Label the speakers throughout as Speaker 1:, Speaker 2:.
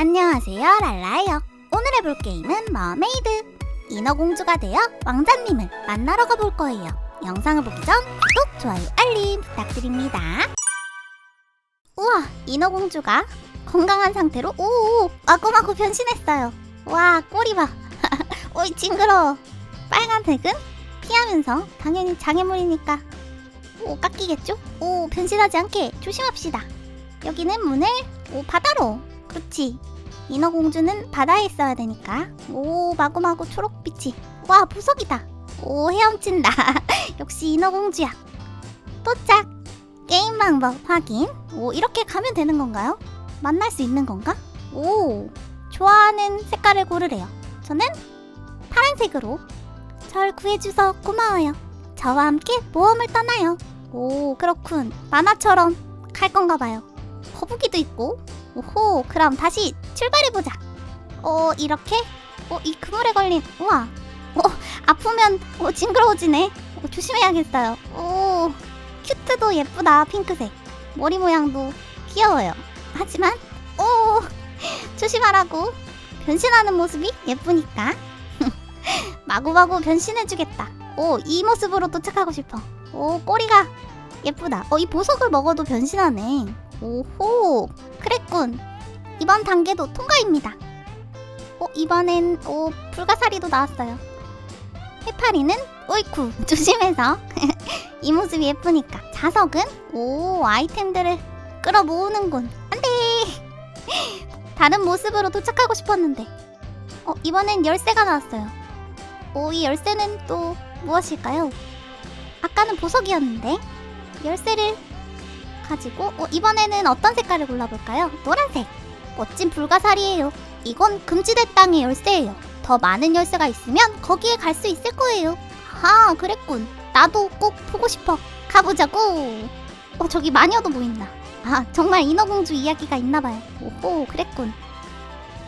Speaker 1: 안녕하세요 랄라예요. 오늘 해볼 게임은 머메이드. 인어공주가 되어 왕자님을 만나러 가볼 거예요. 영상을 보기 전 구독, 좋아요, 알림 부탁드립니다. 우와 인어공주가 건강한 상태로 오오 마구마구 변신했어요. 와 꼬리 봐. 오이 징그러워. 빨간색은 피하면서 당연히 장애물이니까. 오 깎이겠죠? 오 변신하지 않게 조심합시다. 여기는 문을 오 바다로 그렇지 인어공주는 바다에 있어야 되니까. 오 마구마구 초록빛이. 와 보석이다. 오 헤엄친다. 역시 인어공주야. 도착. 게임 방법 확인. 오 이렇게 가면 되는 건가요? 만날 수 있는 건가? 오 좋아하는 색깔을 고르래요. 저는 파란색으로. 절 구해주서 고마워요. 저와 함께 모험을 떠나요. 오 그렇군. 만화처럼 갈 건가 봐요. 거북이도 있고 오호 그럼 다시 출발해보자. 어 이렇게? 어 이 그물에 걸린 우와. 어 아프면 어 징그러워지네. 어, 조심해야겠어요. 오 큐트도 예쁘다 핑크색. 머리 모양도 귀여워요. 하지만 오 조심하라고. 변신하는 모습이 예쁘니까. 마구마구 변신해주겠다. 오 이 모습으로 도착하고 싶어. 오 꼬리가 예쁘다. 어 이 보석을 먹어도 변신하네 오호 그랬군 이번 단계도 통과입니다. 어 이번엔 오 불가사리도 나왔어요. 해파리는 오이쿠 조심해서. 이 모습이 예쁘니까. 자석은 오 아이템들을 끌어 모으는군. 안돼! 다른 모습으로 도착하고 싶었는데. 어 이번엔 열쇠가 나왔어요. 오 이 열쇠는 또 무엇일까요? 아까는 보석이었는데. 열쇠를 가지고 어, 이번에는 어떤 색깔을 골라볼까요? 노란색. 멋진 불가사리예요. 이건 금지된 땅의 열쇠예요. 더 많은 열쇠가 있으면 거기에 갈 수 있을 거예요. 아 그랬군. 나도 꼭 보고 싶어. 가보자고. 어 저기 마녀도 보인다. 아 정말 인어공주 이야기가 있나봐요. 오호 그랬군.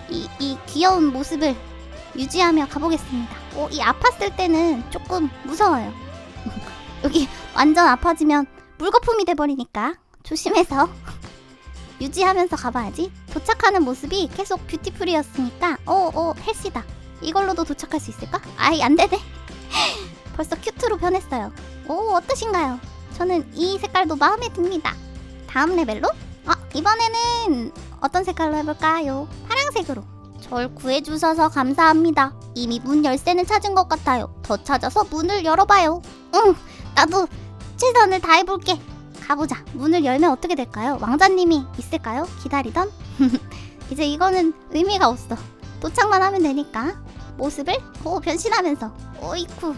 Speaker 1: 이, 이 귀여운 모습을 유지하며 가보겠습니다. 어, 이 아팠을 때는 조금 무서워요. 여기 완전 아파지면 물거품이 돼버리니까 조심해서 유지하면서 가봐야지. 도착하는 모습이 계속 뷰티풀이었으니까 어어 헬시다. 이걸로도 도착할 수 있을까? 아이 안 되네. 벌써 큐트로 변했어요. 오 어떠신가요? 저는 이 색깔도 마음에 듭니다. 다음 레벨로? 아 이번에는 어떤 색깔로 해볼까요? 파랑색으로. 절 구해주셔서 감사합니다. 이미 문 열쇠는 찾은 것 같아요. 더 찾아서 문을 열어봐요. 응 나도 최선을 다해볼게 가보자. 문을 열면 어떻게 될까요? 왕자님이 있을까요? 기다리던? 이제 이거는 의미가 없어. 도착만 하면 되니까. 모습을 오 변신하면서 오이쿠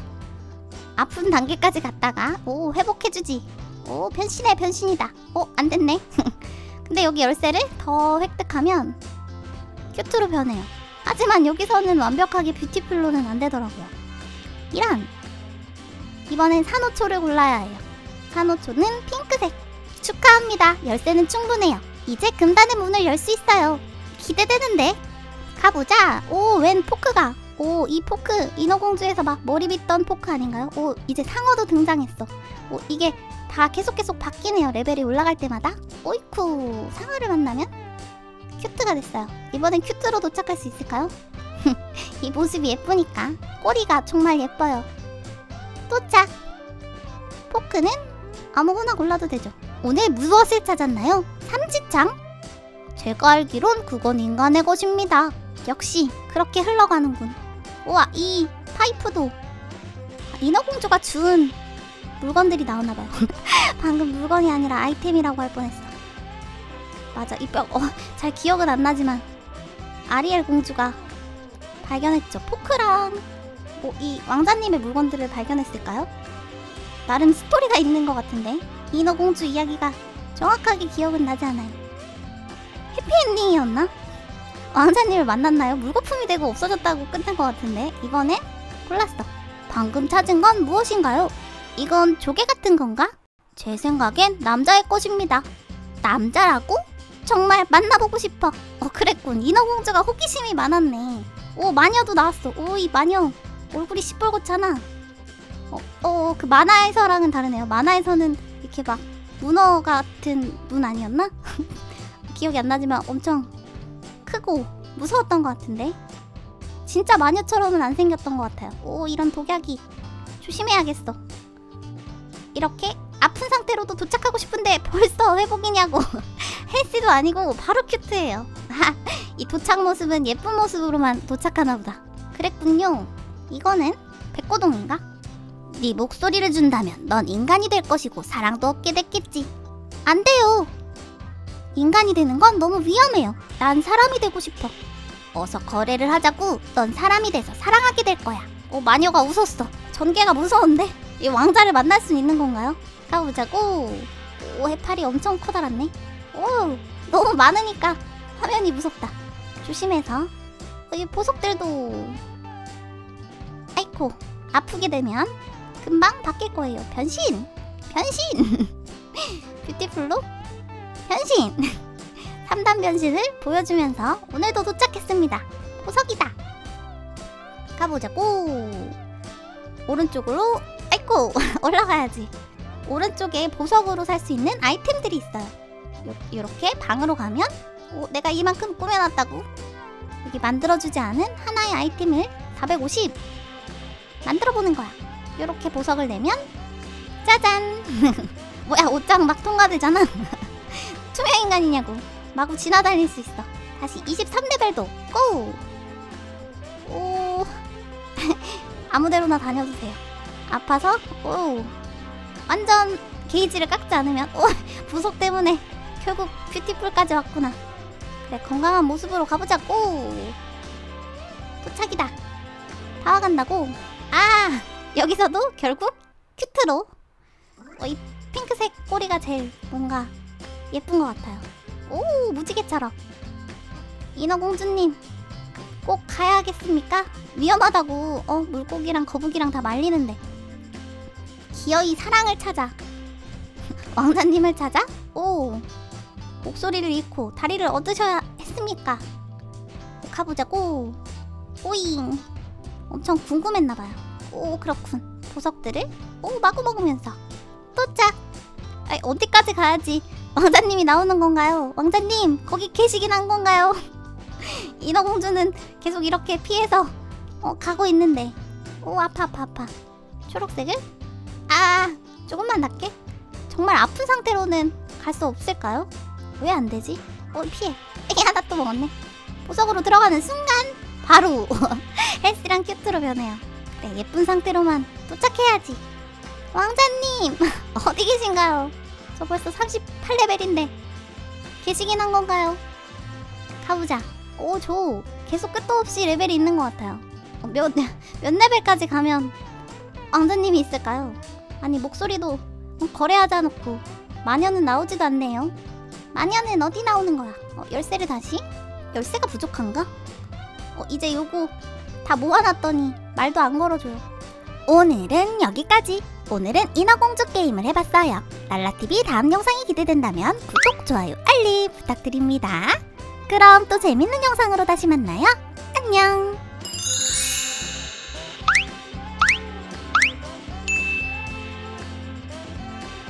Speaker 1: 아픈 단계까지 갔다가 오 회복해주지. 오 변신해 변신이다. 오 안됐네. 근데 여기 열쇠를 더 획득하면 큐트로 변해요. 하지만 여기서는 완벽하게 뷰티풀로는 안 되더라고요. 이란 이번엔 산호초를 골라야 해요. 산호초는 핑크색. 축하합니다. 열쇠는 충분해요. 이제 금단의 문을 열 수 있어요. 기대되는데. 가보자. 오, 웬 포크가. 오, 이 포크 인어공주에서 막 머리 빗던 포크 아닌가요? 오, 이제 상어도 등장했어. 오, 이게 다 계속 계속 바뀌네요. 레벨이 올라갈 때마다. 오이쿠, 상어를 만나면 큐트가 됐어요. 이번엔 큐트로 도착할 수 있을까요? 이 모습이 예쁘니까. 꼬리가 정말 예뻐요. 도착. 포크는 아무거나 골라도 되죠. 오늘 무엇을 찾았나요? 삼지창? 제가 알기론 그건 인간의 것입니다. 역시 그렇게 흘러가는군. 우와 이 파이프도 인어공주가 준 물건들이 나오나봐요. 방금 물건이 아니라 아이템이라고 할 뻔했어. 맞아 이 뼈, 어, 잘 기억은 안 나지만 아리엘 공주가 발견했죠. 포크랑 뭐, 이 왕자님의 물건들을 발견했을까요? 나름 스토리가 있는 것 같은데 인어공주 이야기가 정확하게 기억은 나지 않아요. 해피엔딩이었나? 왕자님을 만났나요? 물거품이 되고 없어졌다고 끝난 것 같은데 이번엔 골랐어. 방금 찾은 건 무엇인가요? 이건 조개 같은 건가? 제 생각엔 남자의 것입니다. 남자라고? 정말 만나보고 싶어. 어 그랬군. 인어공주가 호기심이 많았네. 오 마녀도 나왔어. 오 이 마녀 얼굴이 시뻘겋잖아. 어, 어, 그 만화에서랑은 다르네요. 만화에서는 이렇게 막 문어 같은 눈 아니었나? 기억이 안 나지만 엄청 크고 무서웠던 것 같은데 진짜 마녀처럼은 안 생겼던 것 같아요. 오 이런 독약이 조심해야겠어. 이렇게 아픈 상태로도 도착하고 싶은데 벌써 회복이냐고 헬스도 아니고 바로 큐트해요. 이 도착 모습은 예쁜 모습으로만 도착하나 보다. 그랬군요. 이거는 백고동인가? 네 목소리를 준다면 넌 인간이 될 것이고 사랑도 얻게 됐겠지. 안 돼요. 인간이 되는 건 너무 위험해요. 난 사람이 되고 싶어. 어서 거래를 하자고. 넌 사람이 돼서 사랑하게 될 거야. 오, 마녀가 웃었어. 전개가 무서운데? 이 왕자를 만날 수 있는 건가요? 가보자고. 오, 해파리 엄청 커다랗네. 오, 너무 많으니까 화면이 무섭다. 조심해서. 어, 이 보석들도. 아이코, 아프게 되면 금방 바뀔 거예요. 변신! 변신! 뷰티풀로 변신! 3단 변신을 보여주면서 오늘도 도착했습니다. 보석이다. 가보자고. 오른쪽으로 아이고 올라가야지. 오른쪽에 보석으로 살 수 있는 아이템들이 있어요. 요, 요렇게 방으로 가면 오, 내가 이만큼 꾸며놨다고 여기 만들어주지 않은 하나의 아이템을 450 만들어보는 거야. 요렇게 보석을 내면 짜잔. 뭐야 옷장 막 통과되잖아. 투명 인간이냐고. 마구 지나다닐 수 있어. 다시 23레벨도. 고! 오. 아무데로나 다녀도 돼요. 아파서? 오. 완전 게이지를 깎지 않으면. 오 부속 때문에 결국 뷰티풀까지 왔구나. 그래 건강한 모습으로 가보자고! 도착이다. 다 와간다고? 아 여기서도 결국 큐트로 어, 이 핑크색 꼬리가 제일 뭔가 예쁜 것 같아요. 오 무지개처럼 인어공주님 꼭 가야겠습니까? 위험하다고 어 물고기랑 거북이랑 다 말리는데 기어이 사랑을 찾아 왕자님을 찾아? 오 목소리를 잃고 다리를 얻으셔야 했습니까? 가보자고 오잉 엄청 궁금했나봐요 오 그렇군. 보석들을? 오 마구 먹으면서. 도착! 아이, 어디까지 가야지? 왕자님이 나오는 건가요? 왕자님 거기 계시긴 한 건가요? 인어공주는 계속 이렇게 피해서 어, 가고 있는데. 오 아파 아파 아파. 초록색을? 아 조금만 낫게. 정말 아픈 상태로는 갈 수 없을까요? 왜 안 되지? 어 피해. 야나또 먹었네. 보석으로 들어가는 순간 바로 헬스랑 큐트로 변해요 그래 예쁜 상태로만 도착해야지 왕자님 어디 계신가요? 저 벌써 38레벨인데 계시긴 한 건가요? 가보자 오 저 계속 끝도 없이 레벨이 있는 것 같아요 어, 몇, 몇 레벨까지 가면 왕자님이 있을까요? 아니 목소리도 어, 거래하자 놓고 마녀는 나오지도 않네요 마녀는 어디 나오는 거야? 어, 열쇠를 다시? 열쇠가 부족한가? 어, 이제 요거 다 모아놨더니 말도 안 걸어줘요 오늘은 여기까지 오늘은 인어공주 게임을 해봤어요. 랄라TV 다음 영상이 기대된다면 구독, 좋아요, 알림 부탁드립니다. 그럼 또 재밌는 영상으로 다시 만나요. 안녕!